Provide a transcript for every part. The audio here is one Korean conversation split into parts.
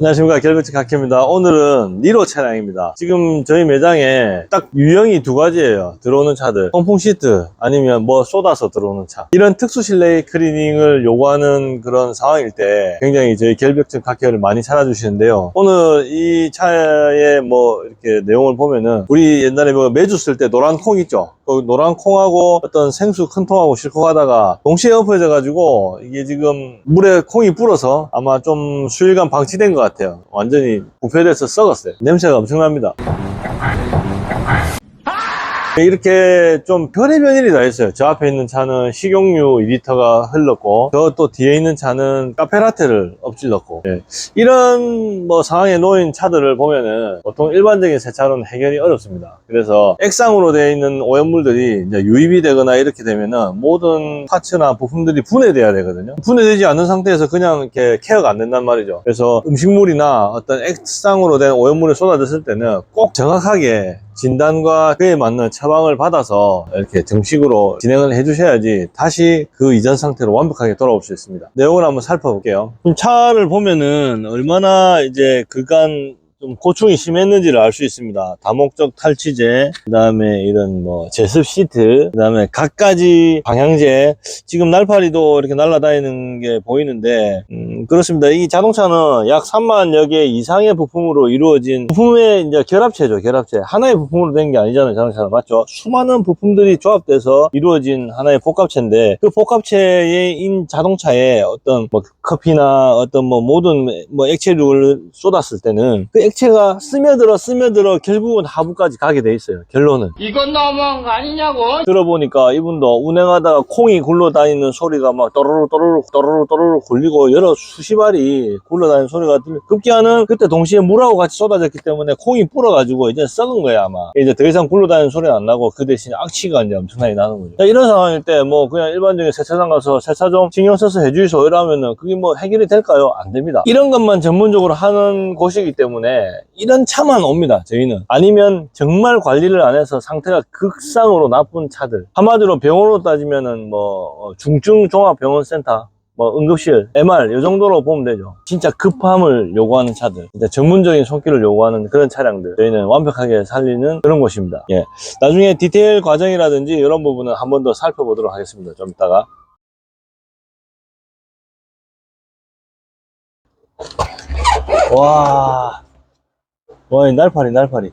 안녕하십니까. 결백치 각입니다. 오늘은 니로 차량입니다. 지금 저희 매장에 딱 유형이 두 가지예요. 들어오는 차들 통풍 시트 아니면 뭐 쏟아서 들어오는 차. 이런 특수 실내 클리닝을 요구하는 그런 상황일 때 굉장히 저희 결백증 각혈을 많이 찾아주시는데요. 오늘 이 차의 뭐 이렇게 내용을 보면은 우리 옛날에 뭐 매주 쓸 때 노란 콩 있죠? 그 노란 콩하고 어떤 생수 큰 통하고 가다가 동시에 엎어져 가지고 이게 지금 물에 콩이 불어서 아마 좀 수일간 방치된 것 같아요 완전히 부패돼서 썩었어요. 냄새가 엄청납니다 이렇게 좀 별의별 일이 다 있어요. 저 앞에 있는 차는 식용유 2리터가 흘렀고, 저 또 뒤에 있는 차는 카페라테를 엎질렀고, 예. 이런 뭐 상황에 놓인 차들을 보면은 보통 일반적인 세차로는 해결이 어렵습니다. 그래서 액상으로 되어 있는 오염물들이 이제 유입이 되거나 이렇게 되면은 모든 파츠나 부품들이 분해돼야 되거든요. 분해되지 않는 상태에서 그냥 이렇게 케어가 안 된단 말이죠. 그래서 음식물이나 어떤 액상으로 된 오염물이 쏟아졌을 때는 꼭 정확하게 진단과 그에 맞는 처방을 받아서 이렇게 정식으로 진행을 해주셔야지 다시 그 이전 상태로 완벽하게 돌아올 수 있습니다. 내용을 한번 살펴볼게요. 좀 차를 보면은 얼마나 이제 그간 좀 고충이 심했는지를 알 수 있습니다. 다목적 탈취제, 그 다음에 이런 뭐 제습 시트, 그 다음에 갖가지 방향제, 지금 날파리도 이렇게 날아다니는 게 보이는데, 음, 그렇습니다. 이 자동차는 약 3만여 개 이상의 부품으로 이루어진 부품의 이제 결합체죠, 결합체. 하나의 부품으로 된 게 아니잖아요, 자동차는. 맞죠? 수많은 부품들이 조합돼서 이루어진 하나의 복합체인데, 그 복합체인 자동차에 어떤 뭐 커피나 어떤 뭐 모든 뭐 액체류를 쏟았을 때는 그 액체가 스며들어 스며들어 결국은 하부까지 가게 돼 있어요. 결론은. 이건 너무한 거 아니냐고? 들어보니까 이분도 운행하다가 콩이 굴러다니는 소리가 막 또르르 또르르 또르르 또르르 굴리고 여러 수십 알이 굴러다니는 소리가 들려. 급기야는 그때 동시에 물하고 같이 쏟아졌기 때문에 콩이 불어가지고 이제 썩은 거야 아마. 이제 더 이상 굴러다니는 소리는 안 나고 그 대신 악취가 이제 엄청나게 나는 거죠. 자, 이런 상황일 때 뭐 그냥 일반적인 세차장 가서 세차 좀 신경 써서 해주이소 이러면은 그게 뭐 해결이 될까요? 안 됩니다. 이런 것만 전문적으로 하는 곳이기 때문에 이런 차만 옵니다 저희는. 아니면 정말 관리를 안 해서 상태가 극상으로 나쁜 차들. 한마디로 병원으로 따지면은 뭐 어, 중증 종합병원센터 뭐 응급실, MR 이 정도로 보면 되죠. 진짜 급함을 요구하는 차들, 진짜 전문적인 손길을 요구하는 그런 차량들 저희는 완벽하게 살리는 그런 곳입니다. 예, 나중에 디테일 과정이라든지 이런 부분은 한 번 더 살펴보도록 하겠습니다. 좀 이따가. 와, 와, 이 날파리, 날파리.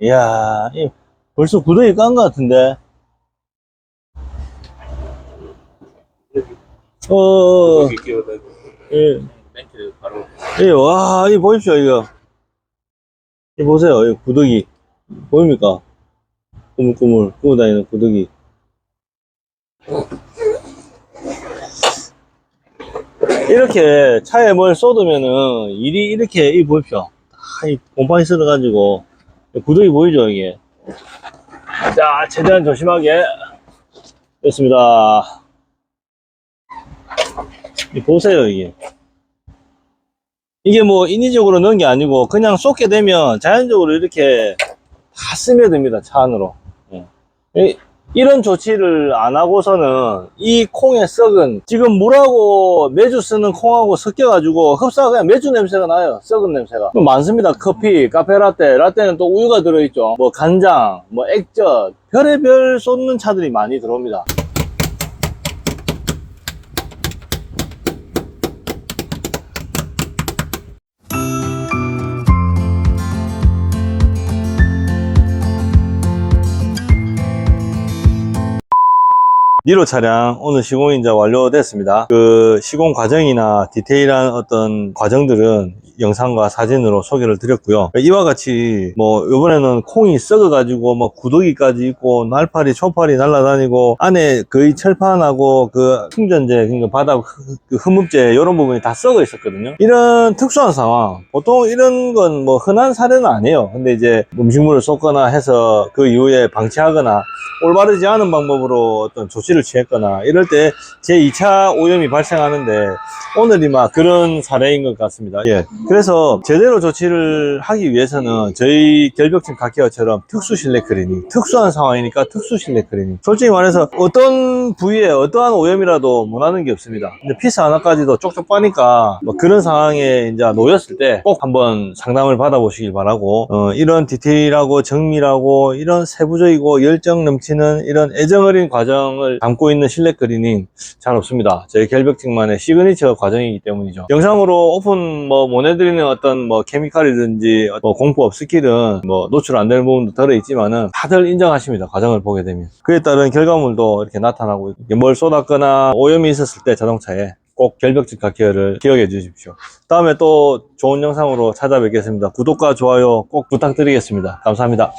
이야, 이 벌써 구덩이 깐 것 같은데. 어, 여기 끼워다 예, 멘트 바로 예, 와, 이 보십시오, 이거. 이 보세요, 이 구더기. 보입니까? 꾸물꾸물, 꾸고 다니는 구더기. 이렇게 차에 뭘 쏟으면은 일이 이렇게, 이 보십시오. 다이 곰팡이 쓸어가지고, 구더기 보이죠, 이게? 자, 최대한 조심하게. 됐습니다. 이 보세요, 이게. 이게 뭐 인위적으로 넣은 게 아니고 그냥 쏟게 되면 자연적으로 이렇게 다 스며듭니다 차 안으로. 예. 이- 이런 조치를 안 하고서는 이 콩의 썩은 지금 물하고 매주 쓰는 콩하고 섞여 가지고 흡사가 그냥 매주 냄새가 나요 썩은 냄새가. 또 많습니다. 커피 카페라떼. 라떼는 또 우유가 들어있죠. 뭐 간장 뭐 액젓. 별의별 쏟는 차들이 많이 들어옵니다 니로 차량 오늘 시공이 이제 완료됐습니다. 그 시공 과정이나 디테일한 어떤 과정들은 영상과 사진으로 소개를 드렸고요. 이와 같이 뭐 이번에는 콩이 썩어가지고 뭐 구더기까지 있고 날파리 초파리 날아다니고 안에 거의 철판하고 그 충전재 그러니까 바닥 흐- 그 흠흡재 이런 부분이 다 썩어 있었거든요. 이런 특수한 상황 보통 이런 건 뭐 흔한 사례는 아니에요. 근데 이제 음식물을 쏟거나 해서 그 이후에 방치하거나 올바르지 않은 방법으로 어떤 조치를 조치를 취했거나 이럴 때 제2차 오염이 발생하는데 오늘이 막 그런 사례인 것 같습니다. 예. 그래서 제대로 조치를 하기 위해서는 저희 결벽증 각기화처럼 특수 실내 클리닝, 특수한 상황이니까 특수 실내 클리닝. 솔직히 말해서 어떤 부위에 어떠한 오염이라도 원하는 게 없습니다. 근데 피스 하나까지도 쪽쪽 빠니까 뭐 그런 상황에 이제 놓였을 때 꼭 한번 상담을 받아보시길 바라고 어, 이런 디테일하고 정밀하고 이런 세부적이고 열정 넘치는 이런 애정 어린 과정을 담고 있는 실내 그린이 잘 없습니다. 저희 결벽팅만의 시그니처 과정이기 때문이죠. 영상으로 오픈 뭐 보내드리는 어떤 뭐 케미칼이든지 뭐 공법 스킬은 뭐 노출 안 되는 부분도 들어있지만 은 다들 인정하십니다. 과정을 보게 되면 그에 따른 결과물도 이렇게 나타나고 뭘 쏟았거나 오염이 있었을 때 자동차에 꼭 결벽증 각혈을 기억해 주십시오. 다음에 또 좋은 영상으로 찾아뵙겠습니다. 구독과 좋아요 꼭 부탁드리겠습니다. 감사합니다.